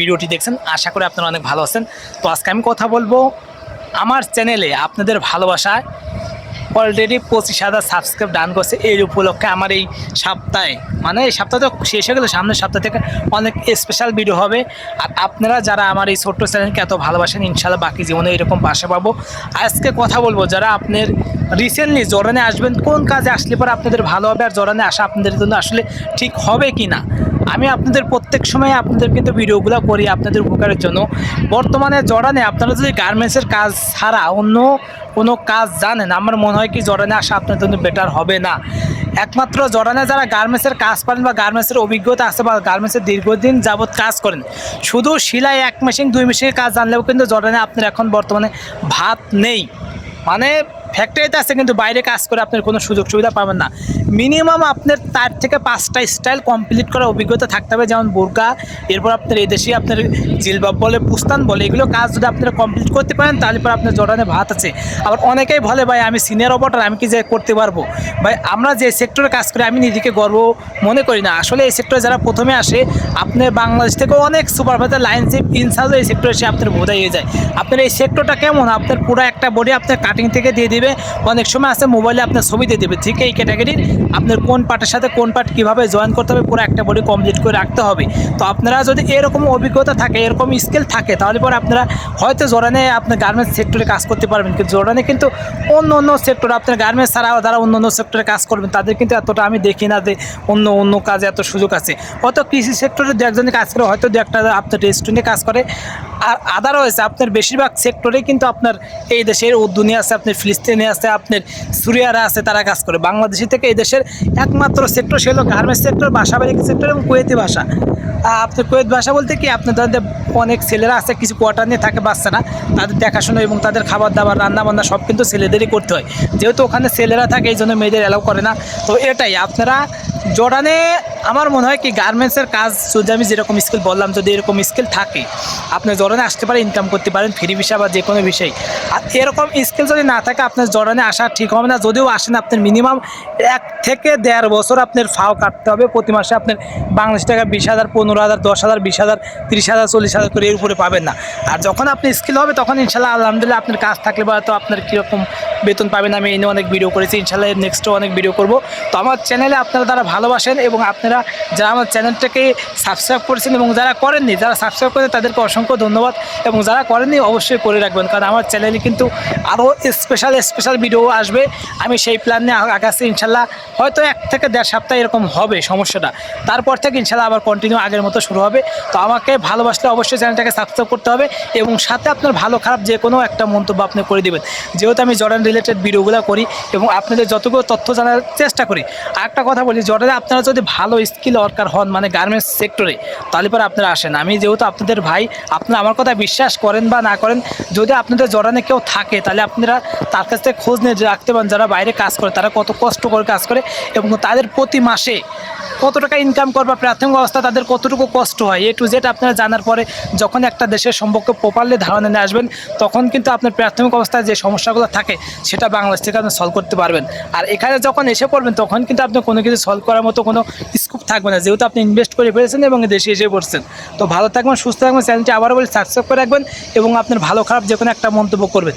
ভিডিওটি দেখছেন, আশা করি আপনারা অনেক ভালো আছেন। তো আজকে আমি কথা বলব আমার চ্যানেলে আপনাদের ভালোবাসায় অলরেডি পঁচিশ হাজার সাবস্ক্রাইব ডান করছে এই উপলক্ষে আমার এই সপ্তাহে মানে এই সপ্তাহ তো শেষ হয়ে গেলে, সামনের সপ্তাহ থেকে অনেক স্পেশাল ভিডিও হবে। আর আপনারা যারা আমার এই ছোট্ট চ্যানেলকে এত ভালোবাসেন ইনশাল্লাহ বাকি জীবনে এরকম পাশে পাবো। আজকে কথা বলব যারা আপনার রিসেন্টলি জরানে আসবেন, কোন কাজে আসলে পরে আপনাদের ভালো হবে আর জরানে আসা আপনাদের জন্য আসলে ঠিক হবে কি না আমি আপনাদের প্রত্যেক সময় আপনাদের কিন্তু ভিডিওগুলো করি আপনাদের উপকারের জন্য। বর্তমানে জরানে আপনারা যদি গার্মেন্টসের কাজ ছাড়া অন্য কোনো কাজ জানেন, আমার মনে হয় কি জরানে আসা আপনার জন্য বেটার হবে না। একমাত্র জরানে যারা গার্মেন্টসের কাজ পারেন বা গার্মেন্টসের অভিজ্ঞতা আছে বা গার্মেন্টসের দীর্ঘদিন যাবৎ কাজ করেন, শুধু সেলাই এক মেশিন দুই মেশিনের কাজ জানলেও কিন্তু জরানে আপনার এখন বর্তমানে ভাত নেই। মানে ফ্যাক্টরিতে আছে কিন্তু বাইরে কাজ করে আপনার কোনো সুযোগ সুবিধা পাবেন না। মিনিমাম আপনার তার থেকে পাঁচটা স্টাইল কমপ্লিট করার অভিজ্ঞতা থাকতে হবে, যেমন বোরকা, এরপর আপনার এই দেশে আপনার জিলবাব বলে, পুস্তান বলে, এগুলো কাজ যদি আপনারা কমপ্লিট করতে পারেন, তাহলে পর আপনার জোরানে ভাত আছে। আবার অনেকেই বলে, ভাই, আমি সিনিয়র অপারেটর আমি কি যে করতে পারব? ভাই, আমরা যে সেক্টরে কাজ করি, আমি নিজেকে গর্ব মনে করি না। আসলে এই সেক্টরে যারা প্রথমে আসে আপনি বাংলাদেশ থেকে অনেক সুপারভাইজার লাইন চিফ ইনচার্জ এই সেক্টরে এসে আপনার বোঝাই হয়ে যায়। আপনার এই সেক্টরটা কেমন? আপনার পুরো একটা বডি আপনার কাটিং থেকে দিয়ে দিবে, অনেক সময় আছে মোবাইলে আপনার ছবি দিয়ে দেবে, ঠিক এই ক্যাটাগরির আপনার কোন পার্টের সাথে কোন পার্ট কীভাবে জয়েন করতে হবে, পুরো একটা বডি কমপ্লিট করে রাখতে হবে। তো আপনারা যদি এরকম অভিজ্ঞতা থাকে, এরকম স্কিল থাকে, তাহলে পরে আপনারা হয়তো জোরানে আপনার গার্মেন্টস সেক্টরে কাজ করতে পারবেন। কিন্তু জোরানে কিন্তু অন্য অন্য সেক্টর আপনার গার্মেন্টস ছাড়াও যারা অন্য অন্য সেক্টরে কাজ করবেন, তাদের কিন্তু এতটা আমি দেখি না যে অন্য অন্য কাজে এত সুযোগ আছে। হয়তো কৃষি সেক্টরে দু একজনে কাজ করে, হয়তো দু একটা আপনার রেস্টুরেন্টে কাজ করে। আর আদারওয়াইজ আপনার বেশিরভাগ সেক্টরেই কিন্তু আপনার এই দেশের উদ্দুনি আছে, আপনার ফিলিস্তিনি আছে, আপনার সুরিয়ারা আছে, তারা কাজ করে। বাংলাদেশি থেকে এই দেশের একমাত্র সেক্টর সে হলো গার্মেন্টস সেক্টর বাসা বাড়ি সেক্টর এবং কুয়েতি ভাষা। আপনার কুয়েত ভাষা বলতে কি, আপনার তাদের অনেক ছেলেরা আছে, কিছু কোয়ার্টার নিয়ে থাকে বাচ্চারা তাদের দেখাশোনা এবং তাদের খাবার দাবার রান্না বান্না সব কিন্তু ছেলেদেরই করতে হয়। যেহেতু ওখানে ছেলেরা থাকে, এই জন্য মেয়েদের অ্যালাউ করে না। তো এটাই, আপনারা জর্ডানে আমার মনে হয় কি গার্মেন্টসের কাজ, যদি আমি যেরকম স্কিল বললাম, যদি এরকম স্কিল থাকে আপনি জর্ডানে আসতে পারেন ইনকাম করতে পারেন ফ্রি ভিসা বা যে কোনো বিষয়। আর এরকম স্কিল যদি না থাকে, আপনার জর্ডানে আসা ঠিক হবে না। যদিও আসেন, আপনার মিনিমাম এক থেকে দেড় বছর আপনার ফাও কাটতে হবে। প্রতি মাসে আপনার বাংলাদেশ টাকা বিশ হাজার, পনেরো হাজার, দশ হাজার, বিশ হাজার, তিরিশ হাজার, চল্লিশ হাজার করে এর উপরে পাবেন না। আর যখন আপনি স্কিল হবে, তখন ইনশাল্লাহ আলহামদুলিল্লাহ আপনার কাজ থাকলে বা তো আপনার কীরকম বেতন পাবেন, আমি এই নিয়ে অনেক ভিডিও করেছি। ইনশাল্লাহ নেক্সটও অনেক ভিডিও করব। তো আমার চ্যানেলে আপনারা তারা ভালোবাসেন এবং আপনারা যারা আমার চ্যানেলটাকে সাবস্ক্রাইব করেছেন এবং যারা করেননি, যারা সাবস্ক্রাইব করেন তাদেরকে অসংখ্য ধন্যবাদ। এবং যারা করেননি, অবশ্যই করে রাখবেন, কারণ আমার চ্যানেলে কিন্তু আরও স্পেশাল স্পেশাল ভিডিও আসবে। আমি সেই প্ল্যান নিয়ে আগাচ্ছি, ইনশাল্লাহ। হয়তো এক থেকে দেড় সপ্তাহ এরকম হবে সমস্যাটা। তারপর থেকে ইনশাল্লাহ আবার কন্টিনিউ আগের মতো শুরু হবে। তো আমাকে ভালোবাসলে অবশ্যই চ্যানেলটাকে সাবস্ক্রাইব করতে হবে এবং সাথে আপনার ভালো, খারাপ যে কোনো একটা মন্তব্য আপনি করে দেবেন। যেহেতু আমি জর্ডান রিলেটেড ভিডিওগুলো করি এবং আপনাদের যতগুলো তথ্য জানার চেষ্টা করি আর একটা কথা বলি জর্ডানে আপনারা যদি ভালো স্কিল ওয়ার্কার হন মানে গার্মেন্টস সেক্টরে তাহলে পরে আপনারা আসেন। আমি যেহেতু আপনাদের ভাই, আপনারা আমার কথা বিশ্বাস করেন বা না করেন, যদি আপনাদের জরানে কেউ থাকে, তাহলে আপনারা তার কাছ থেকে খোঁজ নিয়ে রাখতে পারেন, যারা বাইরে কাজ করে, তারা কত কষ্ট করে কাজ করে এবং তাদের প্রতি মাসে কত টাকা ইনকাম করবা, প্রাথমিক অবস্থা তাদের কতটুকু কষ্ট হয় এ টু জেড আপনারা জানার পরে যখন একটা দেশের সম্পর্কে প্রপারলি ধারণা নিয়ে আসবেন, তখন কিন্তু আপনার প্রাথমিক অবস্থায় যে সমস্যাগুলো থাকে, সেটা বাংলাদেশ থেকে আপনি সলভ করতে পারবেন। আর এখানে যখন এসে পড়বেন, তখন কিন্তু আপনি কোনো কিছু সলভ করার মতো কোনো স্কোপ থাকবে না, যেহেতু আপনি ইনভেস্ট করে ফেলেছেন এবং দেশে এসে পড়ছেন। তো ভালো থাকবেন, সুস্থ থাকবেন চ্যানেলটি আবারও বলে সাবস্ক্রাইব করে রাখবেন এবং আপনার ভালো খারাপ যে কোনো একটা মন্তব্য করবেন।